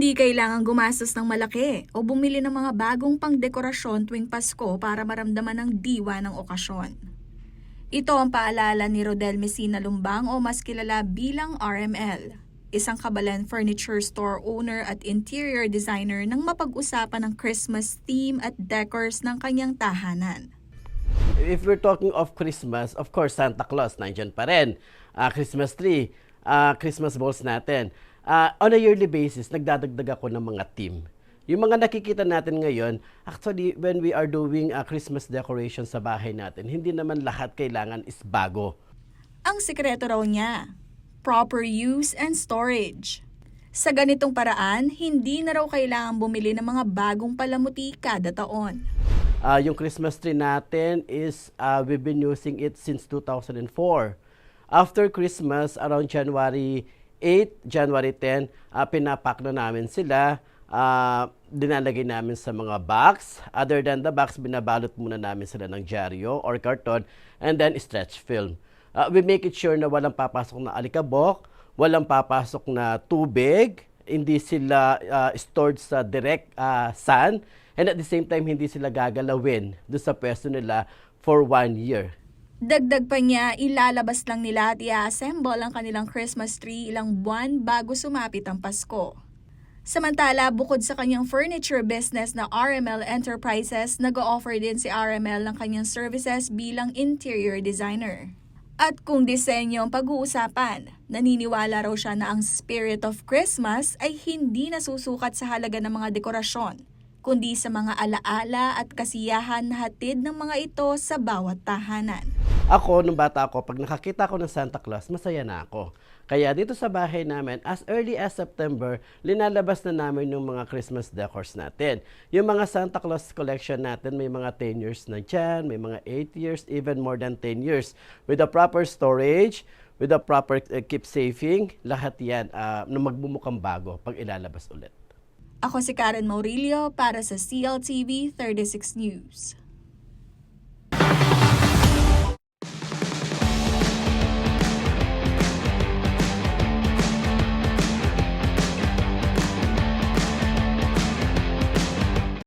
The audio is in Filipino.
Hindi kailangang gumastos ng malaki o bumili ng mga bagong pangdekorasyon tuwing Pasko para maramdaman ang diwa ng okasyon. Ito ang paalala ni Rodel Messina Lumbang o mas kilala bilang RML, isang kabalan furniture store owner at interior designer nang mapag-usapan ng Christmas theme at decors ng kanyang tahanan. If we're talking of Christmas, of course, Santa Claus, nandyan pa rin. Ah, Christmas tree, ah, Christmas balls natin. Ah, on a yearly basis, nagdadagdag ako ng mga team. Yung mga nakikita natin ngayon, actually, when we are doing a Christmas decoration sa bahay natin, hindi naman lahat kailangan is bago. Ang sikreto raw niya, proper use and storage. Sa ganitong paraan, hindi na raw kailangan bumili ng mga bagong palamuti kada taon. Ah, yung Christmas tree natin is, ah, we've been using it since 2004. After Christmas, around January 8, January 10, ah, pinapak na namin sila. Ah, dinalagay namin sa mga box. Other than the box, binabalot muna namin sila ng dyaryo or carton and then stretch film. Ah, we make it sure na walang papasok na alikabok, walang papasok na tubig, hindi sila ah, stored sa direct ah, sun, and at the same time, hindi sila gagalawin doon sa pwesto nila for one year. Dagdag pa niya, ilalabas lang nila at i-assemble ang kanilang Christmas tree ilang buwan bago sumapit ang Pasko. Samantala, bukod sa kanyang furniture business na RML Enterprises, nag-offer din si RML ng kanyang services bilang interior designer. At kung disenyo ang pag-uusapan, naniniwala raw siya na ang spirit of Christmas ay hindi nasusukat sa halaga ng mga dekorasyon, kundi sa mga alaala at kasiyahan na hatid ng mga ito sa bawat tahanan. Ako, nung bata ako, pag nakakita ko ng Santa Claus, masaya na ako. Kaya dito sa bahay namin, as early as September, linalabas na namin yung mga Christmas decors natin. Yung mga Santa Claus collection natin, may mga 10 years na dyan, may mga 8 years, even more than 10 years. With the proper storage, with the proper uh, keep saving, lahat yan uh, na magbumukhang bago pag ilalabas ulit. Ako si Karen Maurilio para sa CLTV 36 News.